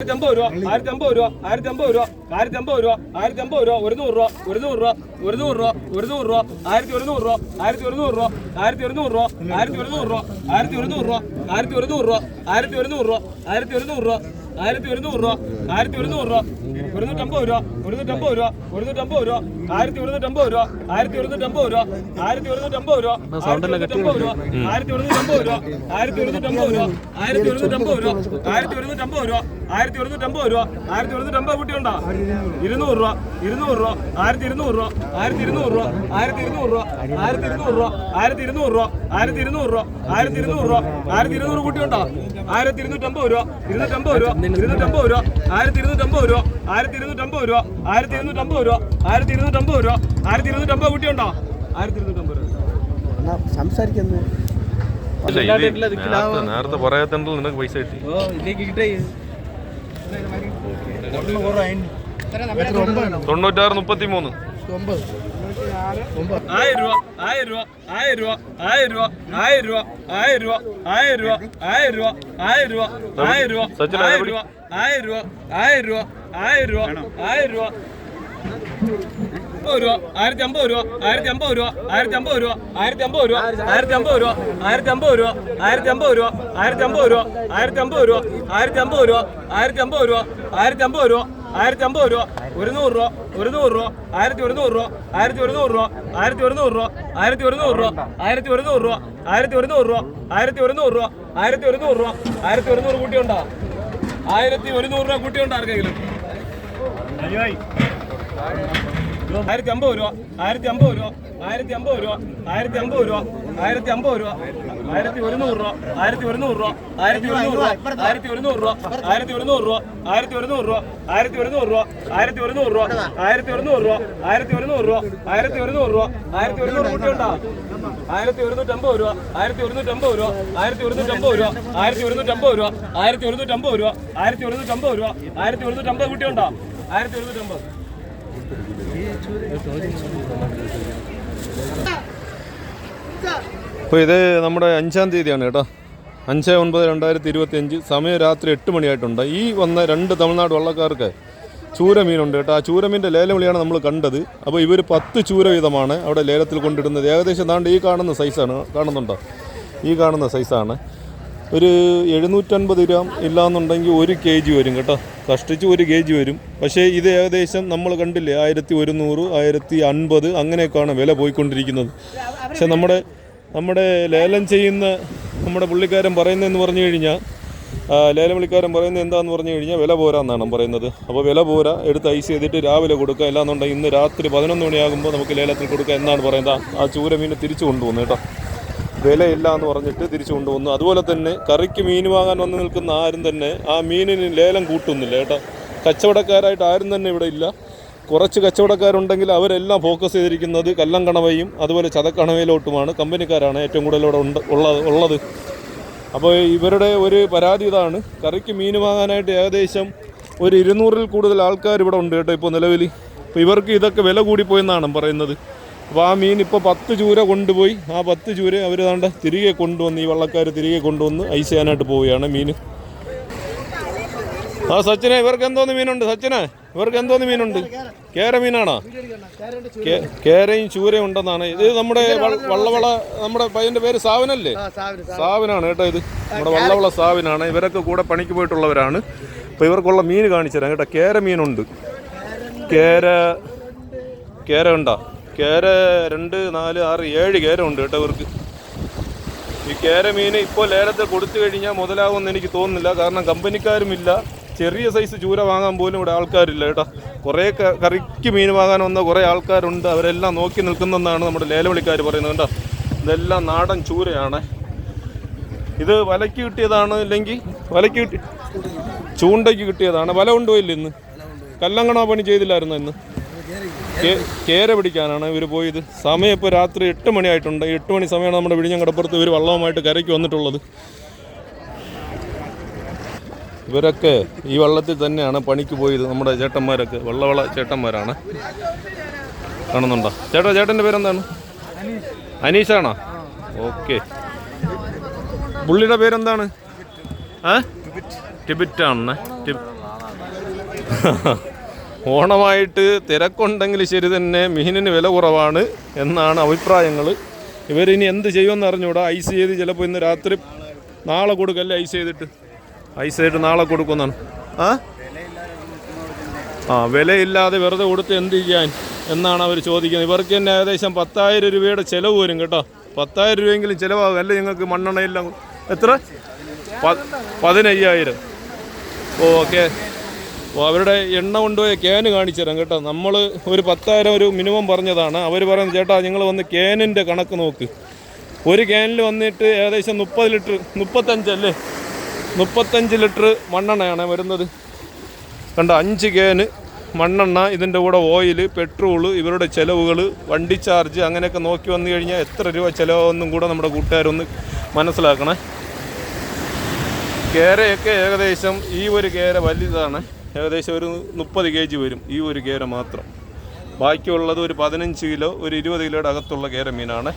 ആയിരത്തി അമ്പത് രൂപ ആയിരത്തി അമ്പത് രൂപ ആയിരത്തി അമ്പത് രൂപ ആയിരത്തി അമ്പത് രൂപ ആയിരത്തി അമ്പത് രൂപ ഒരു നൂറ് രൂപ ഒരു നൂറ് രൂപ ഒരു നൂറ് രൂപ ഒരു നൂറ് രൂപ ആയിരത്തി ഒരുന്നൂറ് രൂപ ആയിരത്തി ഒരുന്നൂറ് രൂപ ആയിരത്തി ഒരുന്നൂറ് രൂപ ആയിരത്തി ഒരുന്നൂറ് രൂപ ആയിരത്തി ഒരുന്നൂറ് രൂപ ആയിരത്തി ഒരുന്നൂറ് രൂപ ആയിരത്തി ഒരുന്നൂറ് രൂപ ആയിരത്തി ഒരുന്നൂറ് രൂപ ആയിരത്തി ഒരുന്നൂറ് രൂപ ആയിരത്തി ഒരുന്നൂറ് രൂപ ഒരുന്നൂറ്റമ്പത് രൂപ ഒരുന്നൂറ്റമ്പത് രൂപ ഒരുന്നൂറ്റമ്പത് രൂപ ആയിരത്തി ഒരുന്നൂറ്റമ്പത് രൂപ ആയിരത്തി ഒരുന്നൂറ്റമ്പത് രൂപ ആയിരത്തി രൂപ ആയിരത്തി ഒരുന്നൂറ്റമ്പത് രൂപ ആയിരത്തി ഒരുന്നൂറ്റമ്പത് രൂപ ആയിരത്തി ഒരുന്നൂറ്റമ്പത് രൂപ ആയിരത്തി ഒരുന്നൂറ്റമ്പത് രൂപ ആയിരത്തി ഒരുന്നൂറ്റമ്പത് രൂപ ആയിരത്തി ഒരുന്നൂറ്റമ്പത് രൂപ കുട്ടിയുണ്ടോ ഇരുന്നൂറ് രൂപ ഇരുന്നൂറ് രൂപ ആയിരത്തി ഇരുന്നൂറ് രൂപ ആയിരത്തി ഇരുന്നൂറ് രൂപ ആയിരത്തി ഇരുന്നൂറ് രൂപ ആയിരത്തി ഇരുന്നൂറ് രൂപ ആയിരത്തി ഇരുന്നൂറ് രൂപ ആയിരത്തി ഇരുന്നൂറ് രൂപ ആയിരത്തി ഇരുന്നൂറ് രൂപ ആയിരത്തി ഇരുന്നൂറ് കുട്ടിയുണ്ടോ ആയിരത്തി ഇരുന്നൂറ്റമ്പത് രൂപ ഇരുന്നൂറ്റമ്പത് രൂപ ഇരുന്നൂറ്റമ്പത് രൂപ ആയിരത്തി ഇരുന്നൂറ്റമ്പത് രൂപ ആയിരത്തി ഇരുന്നൂറ്റമ്പത് രൂപ ആയിരത്തി ഇരുന്നൂറ്റമ്പത് രൂപ ആയിരത്തി ഇരുന്നൂറ്റമ്പത് രൂപ ആയിരത്തി ഇരുന്നൂറ്റമ്പത് കുട്ടിയുണ്ടോ ആയിരത്തി ഇരുന്നൂറ്റമ്പത് രൂപ സംസാരിക്കുന്നു നേരത്തെ പറയാത്തണ്ടല്ലോ നിനക്ക് പൈസ കിട്ടി ഓ ഇതിലേക്ക് കിട്ടേ തൊണ്ണൂറ്റാറ് മുപ്പത്തി മൂന്ന് ആയിരം രൂപ ആയിരം രൂപ ആയിരം രൂപ ആയിരം രൂപ ആയിരം രൂപ ആയിരം രൂപ ആയിരം രൂപ ആയിരം രൂപ ആയിരം രൂപ ആയിരം രൂപ സച്ചിൻ, ആയിരം അത് രൂപ ആയിരം രൂപ ആയിരം രൂപ ആയിരം രൂപ ആയിരം രൂപ അമ്പത് രൂപ ആയിരത്തി അമ്പത് രൂപ ആയിരത്തി അമ്പത് രൂപ ആയിരത്തി അമ്പത് രൂപ ആയിരത്തി അമ്പത് രൂപ ആയിരത്തി അമ്പത് രൂപ ആയിരത്തി അമ്പത് രൂപ ആയിരത്തി അമ്പത് രൂപ ആയിരത്തി അമ്പത് രൂപ ആയിരത്തി അമ്പത് രൂപ ആയിരത്തി അമ്പത് രൂപ ആയിരത്തി അമ്പത് രൂപ ആയിരത്തി അമ്പത് രൂപ ആയിരത്തി അമ്പത് രൂപ ഒരുന്നൂറ് രൂപ ഒരുന്നൂറ് രൂപ ആയിരത്തി ഒരുന്നൂറ് രൂപ ആയിരത്തി ഒരുന്നൂറ് രൂപ ആയിരത്തി ഒരുന്നൂറ് രൂപ ആയിരത്തി ഒരുന്നൂറ് രൂപ ആയിരത്തി ഒരുന്നൂറ് രൂപ ആയിരത്തി ഒരുന്നൂറ് രൂപ ആയിരത്തി ഒരുന്നൂറ് രൂപ ആയിരത്തി ഒരുന്നൂറ് രൂപ ആയിരത്തി ഒരുന്നൂറ് ആയിരത്തി ഒരുന്നൂറ് രൂപ ആർക്കെങ്കിലും ആയിരത്തി അമ്പത് രൂപ ആയിരത്തി അമ്പത് രൂപ ആയിരത്തി അമ്പത് രൂപ ആയിരത്തി അമ്പത് രൂപ ആയിരത്തി അമ്പത് രൂപ ആയിരത്തി ഒരുന്നൂറ് രൂപ ആയിരത്തി ഒരുന്നൂറ് രൂപ ആയിരത്തി ഒരുന്നൂറ് രൂപ ആയിരത്തി ഒരുന്നൂറ് രൂപ ആയിരത്തി ഒരുന്നൂറ് രൂപ ആയിരത്തി ഒരുന്നൂറ് രൂപ ആയിരത്തി ഒരുന്നൂറ് രൂപ ആയിരത്തി ഒരുന്നൂറ് രൂപ ആയിരത്തി ഒരുന്നൂറ് രൂപ ആയിരത്തി ഒരുന്നൂറ് രൂപ ആയിരത്തി ഒരുന്നൂറ് രൂപ ആയിരത്തി ഒരുന്നൂറ് കൂട്ടിയുണ്ടോ ആയിരത്തി ഒരുന്നൂറ്റമ്പത് രൂപ ആയിരത്തി ഒരുന്നൂറ്റമ്പത് രൂപ ആയിരത്തി ഒരുന്നൂറ്റമ്പത് രൂപ ആയിരത്തി ഒരുന്നൂറ്റമ്പത് രൂപ ആയിരത്തി ഒരുന്നൂറ്റമ്പത് രൂപ ആയിരത്തി ഒരുന്നൂറ്റമ്പത് രൂപ ആയിരത്തി ഒരുന്നൂറ്റമ്പത് കുട്ടിയുണ്ടോ ആയിരത്തി ഒരുന്നൂറ്റമ്പത് അപ്പോൾ ഇത് നമ്മുടെ അഞ്ചാം തീയതിയാണ് കേട്ടോ. അഞ്ച് ഒൻപത് രണ്ടായിരത്തി ഇരുപത്തി അഞ്ച് സമയം രാത്രി എട്ട് മണിയായിട്ടുണ്ട്. ഈ വന്ന രണ്ട് തമിഴ്നാട് വള്ളക്കാർക്ക് ചൂര മീനുണ്ട് കേട്ടോ. ആ ചൂരമീന്റെ ലേലം വിളിയാണ് നമ്മൾ കണ്ടത്. അപ്പോൾ ഇവർ പത്ത് ചൂര വീതമാണ് അവിടെ ലേലത്തിൽ കൊണ്ടിടുന്നത്. ഏകദേശം താണ്ട് ഈ കാണുന്ന സൈസാണ് കാണുന്നുണ്ടോ? ഈ കാണുന്ന സൈസാണ് ഒരു എഴുന്നൂറ്റൻപത് ഗ്രാം ഇല്ലാന്നുണ്ടെങ്കിൽ ഒരു കെ ജി വരും കേട്ടോ. കഷ്ടിച്ച് ഒരു കെ ജി വരും. പക്ഷേ ഇത് ഏകദേശം നമ്മൾ കണ്ടില്ലേ ആയിരത്തി ഒരുന്നൂറ് ആയിരത്തി അൻപത് അങ്ങനെയൊക്കെയാണ് വില പോയിക്കൊണ്ടിരിക്കുന്നത്. പക്ഷെ നമ്മുടെ നമ്മുടെ ലേലം ചെയ്യുന്ന നമ്മുടെ പുള്ളിക്കാരൻ പറയുന്നതെന്ന് പറഞ്ഞു കഴിഞ്ഞാൽ ആ, ലേലം വിളിക്കാരൻ പറയുന്നത് എന്താണെന്ന് പറഞ്ഞു കഴിഞ്ഞാൽ വില പോരാന്നാണ് പറയുന്നത്. അപ്പോൾ വില പോരാ എടുത്ത് ഐസ് ചെയ്തിട്ട് രാവിലെ കൊടുക്കുക. അല്ലാന്നുണ്ടെങ്കിൽ ഇന്ന് രാത്രി പതിനൊന്ന് മണിയാകുമ്പോൾ നമുക്ക് ലേലത്തിൽ കൊടുക്കുക എന്നാണ് പറയുന്നത്. ആ ചൂര മീനെ തിരിച്ചു കൊണ്ടുപോകുന്നത് കേട്ടോ. വിലയില്ല എന്ന് പറഞ്ഞിട്ട് തിരിച്ചു കൊണ്ടുവന്നു. അതുപോലെ തന്നെ കറിക്ക് മീൻ വാങ്ങാൻ വന്ന് നിൽക്കുന്ന ആരും തന്നെ ആ മീനിന് ലേലം കൂട്ടുന്നില്ല കേട്ടോ. കച്ചവടക്കാരായിട്ട് ആരും തന്നെ ഇവിടെ ഇല്ല. കുറച്ച് കച്ചവടക്കാരുണ്ടെങ്കിൽ അവരെല്ലാം ഫോക്കസ് ചെയ്തിരിക്കുന്നത് കല്ലങ്കണവയും അതുപോലെ ചതക്കണവയിലോട്ടുമാണ്. കമ്പനിക്കാരാണ് ഏറ്റവും കൂടുതൽ ഇവിടെ ഉണ്ട് ഉള്ളത് ഉള്ളത്. അപ്പോൾ ഇവരുടെ ഒരു പരാതി ഇതാണ്. കറിക്ക് മീൻ വാങ്ങാനായിട്ട് ഏകദേശം ഒരു ഇരുന്നൂറിൽ കൂടുതൽ ആൾക്കാർ ഇവിടെ ഉണ്ട് കേട്ടോ ഇപ്പോൾ നിലവിൽ. അപ്പോൾ ഇവർക്ക് ഇതൊക്കെ വില കൂടിപ്പോയെന്നാണ് പറയുന്നത്. അപ്പോൾ ആ മീൻ ഇപ്പോൾ പത്ത് ചൂര കൊണ്ടുപോയി. ആ പത്ത് ചൂര അവർ താണ്ട തിരികെ കൊണ്ടുവന്ന് ഈ വള്ളക്കാർ തിരികെ കൊണ്ടുവന്ന് ഐസ് ചെയ്യാനായിട്ട് പോവുകയാണ് മീൻ ആ സച്ചിനെ ഇവർക്ക് എന്തോന്ന് മീനുണ്ട്? സച്ചിനെ ഇവർക്ക് എന്തോന്ന് മീനുണ്ട്? കേര മീനാണോ? കേരയും ചൂരയും ഉണ്ടെന്നാണ്. ഇത് നമ്മുടെ വള്ളവള നമ്മുടെ പയ്യന്റെ പേര് സാവനല്ലേ? സാവിനാണ് കേട്ടോ ഇത്. നമ്മുടെ വള്ളവള സാവനാണ്. ഇവരൊക്കെ കൂടെ പണിക്ക് പോയിട്ടുള്ളവരാണ്. അപ്പോൾ ഇവർക്കുള്ള മീൻ കാണിച്ചു തരാം കേട്ടോ. കേര മീനുണ്ട്. കേര കേര ഉണ്ടോ? കേര രണ്ട് നാല് ആറ് ഏഴ് കേര ഉണ്ട് കേട്ടോ ഇവർക്ക്. ഈ കേര മീൻ ഇപ്പോൾ ലേലത്തിൽ കൊടുത്തു കഴിഞ്ഞാൽ മുതലാകുമെന്ന് എനിക്ക് തോന്നുന്നില്ല. കാരണം കമ്പനിക്കാരുമില്ല. ചെറിയ സൈസ് ചൂര വാങ്ങാൻ പോലും ഇവിടെ ആൾക്കാരില്ല കേട്ടോ. കുറേ കറിക്ക് മീൻ വാങ്ങാൻ വന്ന കുറേ ആൾക്കാരുണ്ട്. അവരെല്ലാം നോക്കി നിൽക്കുന്നെന്നാണ് നമ്മുടെ ലേലവിളിക്കാർ പറയുന്നത് കേട്ടോ. ഇതെല്ലാം നാടൻ ചൂരയാണ്. ഇത് വലയ്ക്ക് കിട്ടിയതാണ് ഇല്ലെങ്കിൽ വലയ്ക്ക് കിട്ടി ചൂണ്ടയ്ക്ക് കിട്ടിയതാണ്. വല കൊണ്ടുപോയില്ല ഇന്ന്? കല്ലങ്കണ പണി ചെയ്തില്ലായിരുന്നു ഇന്ന്? കേര പിടിക്കാനാണ് ഇവർ പോയത്. സമയം ഇപ്പോൾ രാത്രി എട്ട് മണിയായിട്ടുണ്ട് എട്ട് മണി സമയമാണ് നമ്മുടെ വിഴിഞ്ഞം കടപ്പുറത്ത് ഇവർ വള്ളവുമായിട്ട് കരയ്ക്ക് വന്നിട്ടുള്ളത്. ഇവരൊക്കെ ഈ വള്ളത്തിൽ തന്നെയാണ് പണിക്ക് പോയത്. നമ്മുടെ ചേട്ടന്മാരൊക്കെ വള്ളവള ചേട്ടന്മാരാണ്. കാണുന്നുണ്ടോ? ചേട്ടാ ചേട്ടന്റെ പേരെന്താണ്? അനീഷാണോ? ഓക്കെ. പുള്ളിയുടെ പേരെന്താണ്? ആ? ടിബിറ്റാണ് ടിബ് ഓണമായിട്ട് തിരക്കുണ്ടെങ്കിൽ ശരി തന്നെ മീനിന് വില കുറവാണ് എന്നാണ് അഭിപ്രായങ്ങൾ. ഇവരിനി എന്ത് ചെയ്യുമെന്ന് അറിഞ്ഞൂടാ ഐസ് ചെയ്ത് ചിലപ്പോൾ ഇന്ന് രാത്രി നാളെ കൊടുക്കല്ലേ ഐസ് ചെയ്തിട്ട്? ഐസ് ചെയ്തിട്ട് നാളെ കൊടുക്കുമെന്നാണ്. ആ? ആ വിലയില്ലാതെ വെറുതെ കൊടുത്ത് എന്ത് ചെയ്യാൻ എന്നാണ് അവർ ചോദിക്കുന്നത്. ഇവർക്ക് തന്നെ ഏകദേശം പത്തായിരം രൂപയുടെ ചിലവ് വരും കേട്ടോ. പത്തായിരം രൂപയെങ്കിലും ചിലവാകും. അല്ലേ നിങ്ങൾക്ക് മണ്ണെണ്ണയെല്ലാം? എത്ര? പതിനയ്യായിരം. ഓക്കെ. അവരുടെ എണ്ണ കൊണ്ടുപോയ ക്യാന് കാണിച്ചു തരാം കേട്ടോ. നമ്മൾ ഒരു പത്തായിരം ഒരു മിനിമം പറഞ്ഞതാണ്. അവർ പറയുന്നത് ചേട്ടാ നിങ്ങൾ വന്ന് ക്യാനിന്റെ കണക്ക് നോക്ക്. ഒരു ക്യാനിൽ വന്നിട്ട് ഏകദേശം മുപ്പത് ലിറ്റർ മുപ്പത്തഞ്ചല്ലേ മുപ്പത്തഞ്ച് ലിറ്റർ മണ്ണെണ്ണയാണ് വരുന്നത്. കണ്ട അഞ്ച് ക്യാന് മണ്ണെണ്ണ ഇതിന്റെ കൂടെ ഓയിൽ പെട്രോൾ ഇവരുടെ ചിലവുകൾ വണ്ടി ചാർജ് അങ്ങനെയൊക്കെ നോക്കി വന്നു കഴിഞ്ഞാൽ എത്ര രൂപ ചിലവെന്നും കൂടെ നമ്മുടെ കൂട്ടുകാരൊന്ന് മനസ്സിലാക്കണേ. കേരയൊക്കെ ഏകദേശം ഈ ഒരു കേര വലുതാണ്. ഏകദേശം ഒരു മുപ്പത് കെ ജി വരും ഈ ഒരു കേര മാത്രം. ബാക്കിയുള്ളത് ഒരു പതിനഞ്ച് കിലോ ഒരു ഇരുപത് കിലോയുടെ അകത്തുള്ള കേര മീനാണ്.